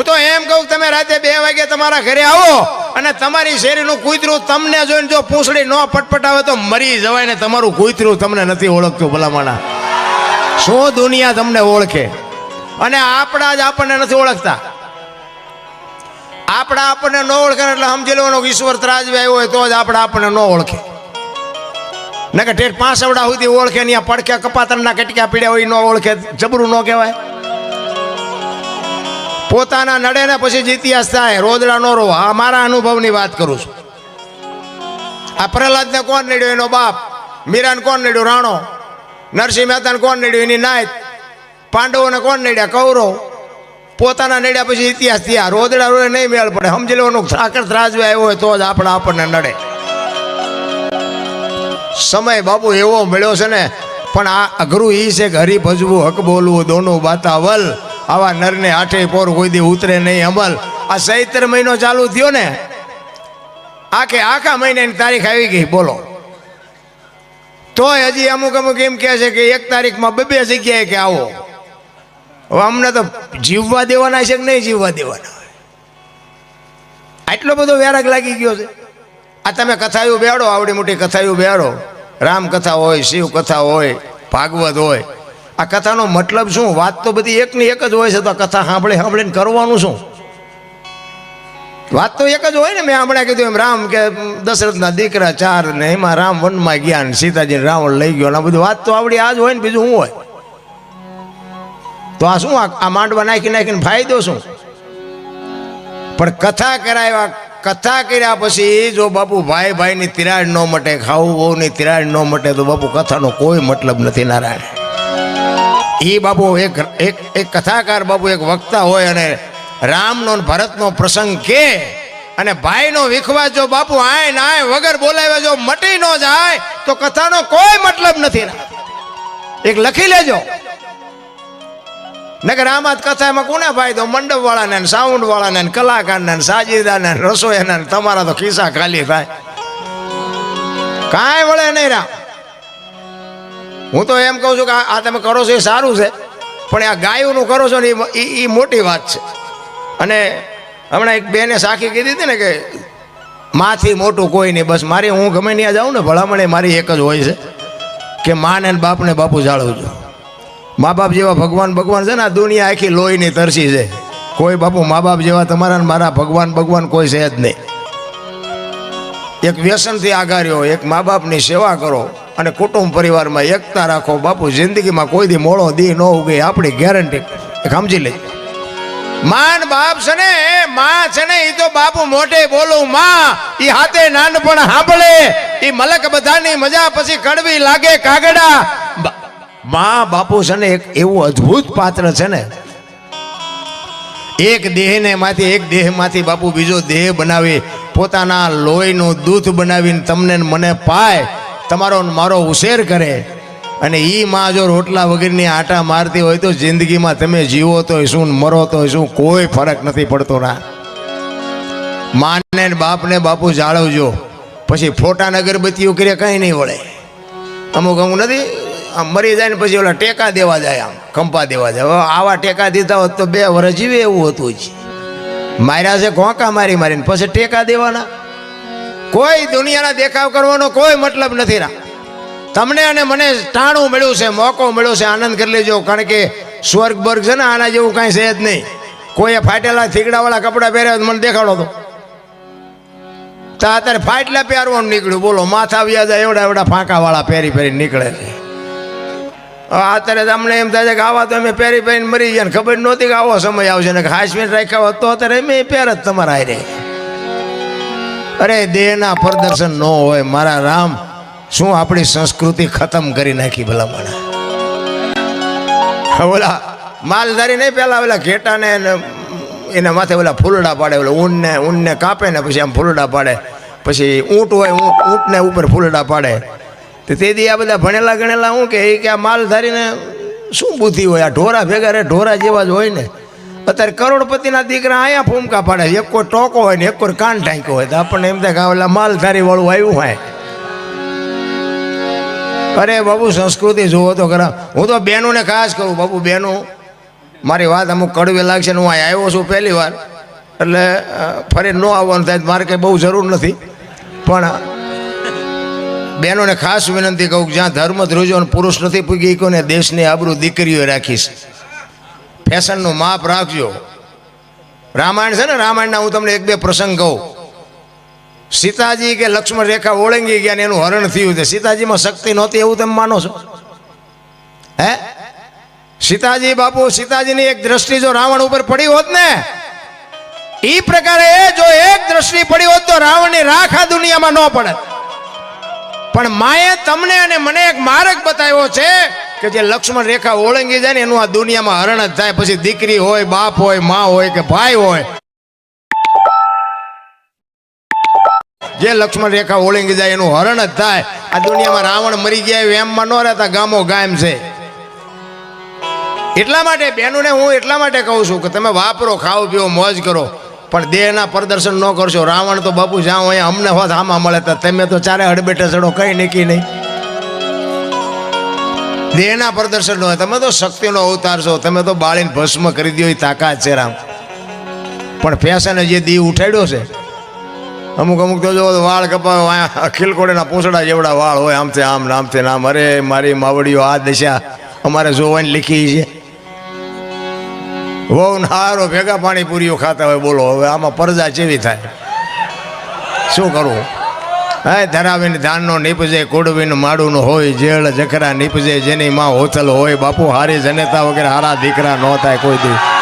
હું તો એમ કહું તમે રાતે બે વાગે તમારા ઘરે આવો અને તમારી શેરીનું કૂતરું તમને જોઈને જો પૂંછડી ન પટપટાવે તો મરી જવાય ને તમારું કૂતરું તમને નથી ઓળખતું ભલામણા. શું દુનિયા તમને ઓળખે? અને આપણા જ આપણને નથી ઓળખતા. આપણા આપણને ન ઓળખે એટલે સમજી લેવાનો ઈશ્વર ત્રાજવે આવ્યો હોય તો જ આપણા આપણને ન ઓળખે. ને કે ઠેઠ પાંચ અવડા સુધી ઓળખે ને પડખ્યા કપાતરના કટક્યા પીડ્યા હોય ન ઓળખે. જબરું ન કહેવાય. પોતાના નડે ને પછી જ ઇતિહાસ થાય રોદડા નો રોવા. આ મારા અનુભવની વાત કરું છું. આ પ્રહલાદને કોણ નડ્યો? એનો બાપ. મીરાને કોણ નડ્યો? રાણો. નરસિંહ મહેતાને કોણ નડ્યો? એની નાયત પાંડવોને કોણ નડ્યા? કૌરવ. પોતાના નડ્યા પછી ઇતિહાસ થયા. રોદડા રોડે નહીં મેળ પડે. સમજી લેવાનું સાકર ત્રાજવે આવ્યો હોય તો જ આપણે આપણને નડે. સમય બાબુ એવો મળ્યો છે ને, પણ આ અઘરું એ છે કે હરી ભજવું હક બોલવું, દોનું બાતાવલ. આવા નરને આઠે પોર કોઈ દી ઉતરે નહીં અમલ આ ચૈત્ર મહિનો ચાલુ થયો ને, આખે આખા મહિનાની તારીખ આવી ગઈ, બોલો. તોય હજી અમુક અમુક એમ કહે છે કે એક તારીખમાં બે બે જગ્યાએ કે આવો. હવે અમને તો જીવવા દેવાના છે કે નહીં જીવવા દેવાના? આટલો બધો વ્યારક લાગી ગયો છે. આ તમે કથાયું બેડો, આવડી મોટી કથાયું રામ કથા હોય શિવ કથા હોય, ભાગવત હોય. આ કથાનો મતલબ શું? વાત તો બધી એકની એક જ હોય છે, તો કથા સાંભળે સાંભળીને કરવાનું શું? વાત તો એક જ હોય ને, મેં હમણાં કીધું એમ, રામ કે દશરથના દીકરા ચાર ને એમાં રામ વનમાં ગયા ને સીતાજી રાવણ લઈ ગયો ને આ બધું વાત તો આવડી આ જ હોય ને, બીજું શું હોય? તો આ શું, આ માંડવા નાખી નાખીને ફાયદો શું? પણ કથા કરાવ્યા, કથા કર્યા પછી જો બાપુ ભાઈ ભાઈની તિરાડ ન મટે, ખાવું બહુની તિરાડ ન મટે, તો બાપુ કથાનો કોઈ મતલબ નથી નારાયણ. એ બાપુ એક એક એક કથાકાર બાપુ, એક વક્તા હોય અને રામનો ભરતનો પ્રસંગ કે અને ભાઈનો વિખવાદ જો બાપુ આય ને આય, વગર બોલાવ્યા જો મટી ન જાય, તો કથાનો કોઈ મતલબ નથી એક લખી લેજો. નગર આમાં જ કથામાં કોને ફાયદો મંડપ વાળાને સાઉન્ડ વાળાને કલાકારને ને ને તમારા તો ખિસ્સા ખાલી થાય. કાંઈ વળે નહીં રામ. હું તો એમ કહું છું કે આ તમે કરો છો એ સારું છે, પણ આ ગાયોનું કરો છો ને એ એ મોટી વાત છે. અને હમણાં એક બેને સાખી કીધી હતી ને કે માથી મોટું કોઈ નહીં, બસ મારી હું ગમે ત્યાં જાઉં ને ભલામણે મારી એક જ હોય છે, કે માને ને બાપને બાપુ જાળવજો. મા બાપ જેવા ભગવાન ભગવાન છે ને, આ દુનિયા આખી લોહીની તરસી છે. કોઈ બાપુ મા બાપ જેવા તમારા મારા ભગવાન ભગવાન કોઈ છે જ નહીં. એક વ્યસનથી આગાર્યો એક મા બાપની સેવા કરો. અને કુટુંબ પરિવારમાં એકતા રાખો. બાપુ, જિંદગીમાં કોઈ દી મોળો દી ન ઉગે, આપણી ગેરંટી સમજી લઈ માન બાપ છે ને, માં છે ને એ તો બાપુ મોટે બોલું, માં એ હાથે નાનપણ સાંભળે. એ મલક બધાની મજા પછી કડવી લાગે કાગડા. માં બાપુ છે ને, એક એવું અદ્ભુત પાત્ર છે ને. એક દેહને માંથી એક દેહમાંથી બાપુ બીજો દેહ બનાવી, પોતાના લોહીનું દૂધ બનાવીને તમને મને પાય તમારો મારો ઉછેર કરે. અને એ માં જો રોટલા વગરની આટા મારતી હોય તો જિંદગીમાં તમે જીવો તો શું મરો તો શું? કોઈ ફરક નથી પડતો ના માને બાપને બાપુ જાળવજો. પછી ફોટા અગરબત્તીઓ કરીએ કંઈ નહીં વળે. અમુક અમુક નથી, આમ મરી જાય ને પછી ઓલા ટેકા દેવા જાય આમ, કંપા દેવા જાય. હવે આવા ટેકા દીધા હોત તો બે વર્ષ જીવે એવું હતું જ. માર્યા છે ઘોંકા મારી મારીને, પછી ટેકા દેવાના. કોઈ દુનિયાના દેખાવ કરવાનો કોઈ મતલબ નથી રા. તમને અને મને ટાણું મળ્યું છે, મોકો મળ્યો છે, આનંદ કરી લેજો, કારણ કે સ્વર્ગ બર્ગ છે ને, આના જેવું કાંઈ છે જ નહીં. કોઈએ ફાટેલા થીગડાવાળા કપડાં પહેર્યા મને દેખાડો તો. તો અત્યારે ફાટલા પહેરવાનું નીકળ્યું, બોલો, માથા વ્યાજા એવડા એવડા ફાંકાવાળા પહેરી પહેરી નીકળે છે. અત્યારે તમને એમ થાય છે કે આવા તો અમે પહેરી પહેરીને મરી ગયા ખબર નહોતી કે આવો સમય આવશે ને મિનિટ રાખ્યા હોત તો અત્યારે અમે પહેર જ તમારા હારે. અરે દેહના પ્રદર્શન ન હોય, મારા રામ, શું આપણી સંસ્કૃતિ ખતમ કરી નાખી ભલામણ? ઓલા માલધારી નહીં પેલા ઓલા ઘેટાને એના માથે ઓલા ફૂલડા પાડે, ઓલા ઊનને ઊનને કાપે ને પછી આમ ફૂલડા પાડે. પછી ઊંટ હોય, ઊંટ, ઊંટને ઉપર ફૂલડા પાડે. તો તેથી આ બધા ભણેલા ગણેલા હું કે, એ કે આ માલધારીને શું બુદ્ધિ હોય? આ ઢોરા ભેગા રે, ઢોરા જેવા જ હોય ને. અત્યારે કરોડપતિના દીકરા અહીંયા ફૂમકા પાડે એક કોઈ ટોકો હોય ને એક કોઈ કાન ટાંક્યો હોય તો આપણને એમ થાય કે ઓલા માલધારી વાળું આવ્યું હોય. અરે બાબુ, સંસ્કૃતિ જુઓ તો ખરા. હું તો બહેનોને ખાસ કહું, બાબુ બહેનો મારી વાત અમુક કડવી લાગશે હું અહીં આવ્યો છું પહેલી વાર. એટલે ફરી ન આવવાનું થાય મારે કંઈ બહુ જરૂર નથી. પણ બહેનોને ખાસ વિનંતી કહું જ્યાં ધર્મ ધ્રુજો પુરુષ નથી પૂગી ગયો ને દેશની આબરૂ દીકરીઓએ રાખીશ ફેશનનું માપ રાખજો. રામાયણ છે ને, રામાયણના હું તમને એક બે પ્રસંગ કહું. સીતાજી કે લક્ષ્મણ રેખા ઓળંગી ગયા ને એનું હરણ થયું છે. સીતાજીમાં શક્તિ નહોતી એવું તમે માનો છો? હે? સીતાજી બાપુ, સીતાજીની એક દ્રષ્ટિ જો રાવણ ઉપર પડી હોત ને એ પ્રકારે જો એક દ્રષ્ટિ પડી હોત તો રાવણની રાખ આ દુનિયામાં ન પડે પણ માએ તમને અને મને એક માર્ગ બતાવ્યો છે કે જે લક્ષ્મણ રેખા ઓળંગી જાય ને એનું આ દુનિયામાં હરણ જ થાય. પછી દીકરી હોય, બાપ હોય, મા હોય કે ભાઈ હોય. જે લક્ષ્મણ રેખા ઓળંગી જાય એનું હરણ જ થાય. આ દુનિયામાં રાવણ મરી ગયા એમમાં ન રહેતા, ગામો ગામ છે. એટલા માટે બહેનોને હું એટલા માટે કહું છું કે તમે વાપરો, ખાઓ, પીઓ, મોજ કરો. પણ દેહના પ્રદર્શન ન કરશો. રાવણ તો બાપુ જ્યાં હોય અમને હોત આમાં મળે તો તમે તો ચારે હડબેટે ચડો, કઈ નીકી નહીં. દેહના પ્રદર્શન હોય. તમે તો શક્તિનો અવતાર છો. તમે તો બાળીને ભસ્મ કરી દો એ તાકાત છે રામ. પણ ફેશને જે દી ઉઠાડ્યો છે, અમુક અમુક તો જો વાળ કપાવ ખીલકોડીના પૂંછડા જેવડા વાળ હોય આમથી આમ નામથી નામ અરે, મારી માવડીઓ આ દશા અમારે જોવાની લીખી છે. વહુ હારો ભેગા પાણીપુરીઓ ખાતા હોય, બોલો, હવે આમાં પરજા ચેવી થાય. શું કરવું હે, ધરાવીને ધાનનો નીપજે, કોડવીને માડુંનો હોય, જેળ, જખરા નીપજે, જેની માં હોથલ હોય, બાપુ હારી જનેતા વગેરે, હારા દીકરા ન થાય કોઈ દી.